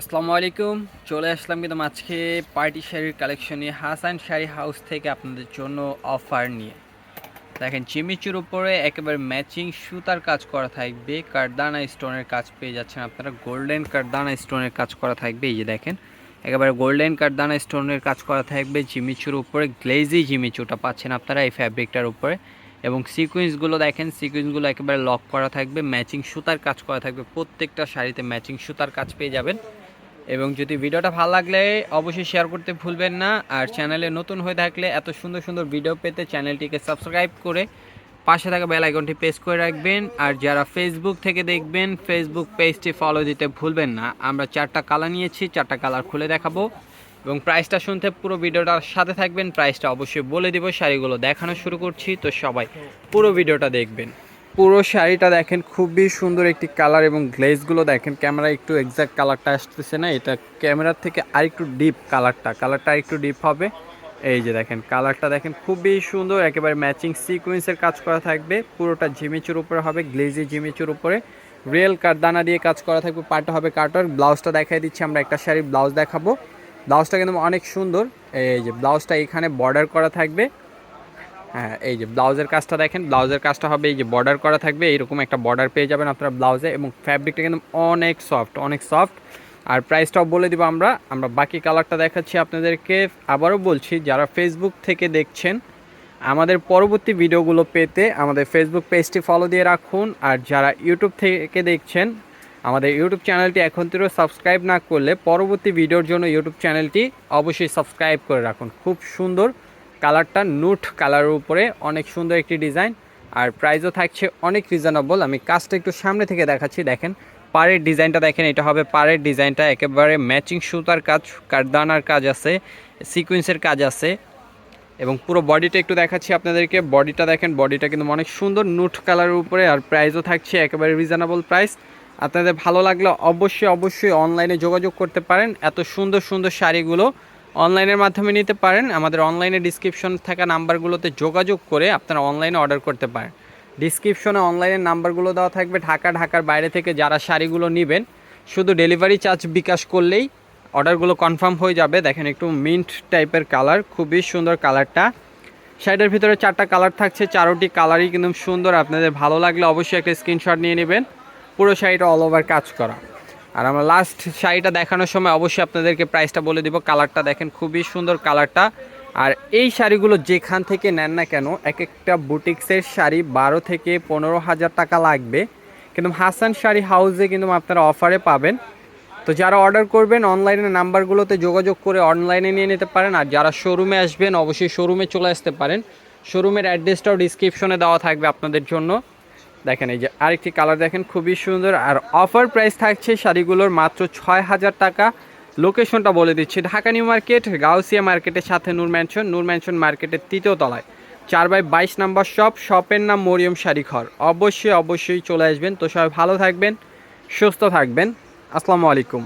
আসসালামু আলাইকুম, চলে আসলাম কিন্তু আজকে পার্টি শাড়ির কালেকশন নিয়ে, হাসান শাড়ি হাউস থেকে আপনাদের জন্য অফার নিয়ে। দেখেন চিমিচুর উপরে একেবারে ম্যাচিং সুতার কাজ করা থাকবে, কারদানা স্টোনের কাজ পেয়ে যাচ্ছেন আপনারা গোল্ডেন কারদানা স্টোনের কাজ করা থাকবে, এই যে দেখেন, একেবারে গোল্ডেন কারদানা স্টোনের কাজ করা থাকবে জিমিচুর উপরে গ্লেজি জিমিচুটা পাচ্ছেন আপনারা এই ফ্যাব্রিকটার উপরে। এবং সিকুয়েন্সগুলো দেখেন সিকুয়েন্সগুলো একেবারে লক করা থাকবে ম্যাচিং সুতার কাজ করা থাকবে, প্রত্যেকটা শাড়িতে ম্যাচিং সুতার কাজ পেয়ে যাবেন। এবং যদি ভিডিওটা ভালো লাগলে অবশ্যই শেয়ার করতে ভুলবেন না। আর চ্যানেলে নতুন হয়ে থাকলে এত সুন্দর সুন্দর ভিডিও পেতে চ্যানেলটিকে সাবস্ক্রাইব করে পাশে থাকা বেল আইকনটি প্রেস করে রাখবেন। আর যারা ফেসবুক থেকে দেখবেন ফেসবুক পেজটি ফলো দিতে ভুলবেন না। আমরা চারটা কালার নিয়েছি, চারটা কালার খুলে দেখাবো। এবং প্রাইসটা শুনতে পুরো ভিডিওটার সাথে থাকবেন। প্রাইসটা অবশ্যই বলে দিব, শাড়িগুলো দেখানো শুরু করছি। তো সবাই পুরো ভিডিওটা দেখবেন। পুরো শাড়িটা দেখেন, খুবই সুন্দর একটি কালার এবং গ্লেজগুলো দেখেন ক্যামেরা একটু এক্সাক্ট কালারটা আসতেছে না, এটা ক্যামেরার থেকে আরেকটু ডিপ কালারটা কালারটা একটু ডিপ হবে। এই যে দেখেন কালারটা দেখেন, খুবই সুন্দর, একেবারে ম্যাচিং সিকোয়েন্সের কাজ করা থাকবে, পুরোটা জিমিচুর উপরে হবে গ্লেজি জিমিচুর উপরে। রিয়েল কাঠদানা দিয়ে কাজ করা থাকবে পাটা হবে কাটার ব্লাউজটা দেখাই দিচ্ছি, আমরা একটা শাড়ির ব্লাউজ দেখাবো। ব্লাউজটা কিন্তু অনেক সুন্দর, এই যে ব্লাউজটা এখানে বর্ডার করা থাকবে। হ্যাঁ এই যে ব্লাউজের কাজটা দেখেন, ব্লাউজের কাজটা হবে এই যে বর্ডার করা থাকবে, এইরকম একটা বর্ডার পেয়ে যাবেন আপনার ব্লাউজে এবং ফ্যাব্রিকটা কিন্তু অনেক সফট অনেক সফট আর প্রাইসটাও বলে দিব আমরা আমরা বাকি কালারটা দেখাচ্ছি আপনাদেরকে। আবারও বলছি, যারা ফেসবুক থেকে দেখছেন, আমাদের পরবর্তী ভিডিওগুলো পেতে আমাদের ফেসবুক পেজটি ফলো দিয়ে রাখুন। আর যারা ইউটিউব থেকে দেখছেন, আমাদের ইউটিউব চ্যানেলটি এখন থেকে সাবস্ক্রাইব না করলে পরবর্তী ভিডিওর জন্য ইউটিউব চ্যানেলটি অবশ্যই সাবস্ক্রাইব করে রাখুন। খুব সুন্দর কালারটা নুট কালারের উপরে, অনেক সুন্দর একটি ডিজাইন। আর প্রাইসও থাকছে অনেক রিজনেবল আমি কাজটা একটু সামনে থেকে দেখাচ্ছি, দেখেন। পাড়ের ডিজাইনটা দেখেন, এটা হবে পাড়ের ডিজাইনটা, একেবারে ম্যাচিং সুতার কাজ, কারদানার কাজ আছে সিকুয়েন্সের কাজ আছে। এবং পুরো বডিটা একটু দেখাচ্ছি আপনাদেরকে। বডিটা দেখেন বডিটা কিন্তু অনেক সুন্দর নুট কালারের উপরে, আর প্রাইসও থাকছে একেবারে রিজনেবল প্রাইস আপনাদের ভালো লাগলে অবশ্যই অবশ্যই অনলাইনে যোগাযোগ করতে পারেন। এত সুন্দর সুন্দর শাড়িগুলো অনলাইনের মাধ্যমে নিতে পারেন। আমাদের অনলাইনে ডিসক্রিপশন থাকা নাম্বারগুলোতে যোগাযোগ করে আপনারা অনলাইনে অর্ডার করতে পারেন। ডিসক্রিপশনে অনলাইনের নাম্বারগুলো দেওয়া থাকবে। ঢাকা, ঢাকার বাইরে থেকে যারা শাড়িগুলো নেবেন, শুধু ডেলিভারি চার্জ বিকাশ করলেই অর্ডারগুলো কনফার্ম হয়ে যাবে। দেখেন একটু মিন্ট টাইপের কালার খুবই সুন্দর কালারটা শাড়িটার ভিতরে চারটা কালার থাকছে, চারোটি কালারই কিন্তু সুন্দর। আপনাদের ভালো লাগলে অবশ্যই একটা স্ক্রিনশট নিয়ে নেবেন। পুরো শাড়িটা অল ওভার কাজ করা। আর আমরা লাস্ট শাড়িটা দেখানোর সময় অবশ্যই আপনাদেরকে প্রাইসটা বলে দিব। কালারটা দেখেন, খুবই সুন্দর কালারটা আর এই শাড়িগুলো যেখান থেকে নেন না কেন, এক একটা বুটিক্সের শাড়ি বারো থেকে পনেরো হাজার টাকা লাগবে। কিন্তু হাসান শাড়ি হাউসে কিন্তু আপনারা অফারে পাবেন। তো যারা অর্ডার করবেন অনলাইনের নাম্বারগুলোতে যোগাযোগ করে অনলাইনে নিয়ে নিতে পারেন। আর যারা শোরুমে আসবেন, অবশ্যই শোরুমে চলে আসতে পারেন। শোরুমের অ্যাড্রেসটাও ডিসক্রিপশনে দেওয়া থাকবে আপনাদের জন্য। দেখেন, এই যে আরেকটি কালার দেখেন, খুবই সুন্দর। আর অফার প্রাইস থাকছে শাড়িগুলোর মাত্র ছয় হাজার টাকা। লোকেশনটা বলে দিচ্ছি, ঢাকা নিউ মার্কেট, গাউসিয়া মার্কেটের সাথে নূর ম্যানশন নূর ম্যানশন মার্কেটের তৃতীয় তলায়। চার বাই বাইশ নাম্বার শপ শপের নাম মরিয়ম শাড়ি ঘর অবশ্যই অবশ্যই চলে আসবেন। তো সবাই ভালো থাকবেন, সুস্থ থাকবেন। আসসালামু আলাইকুম।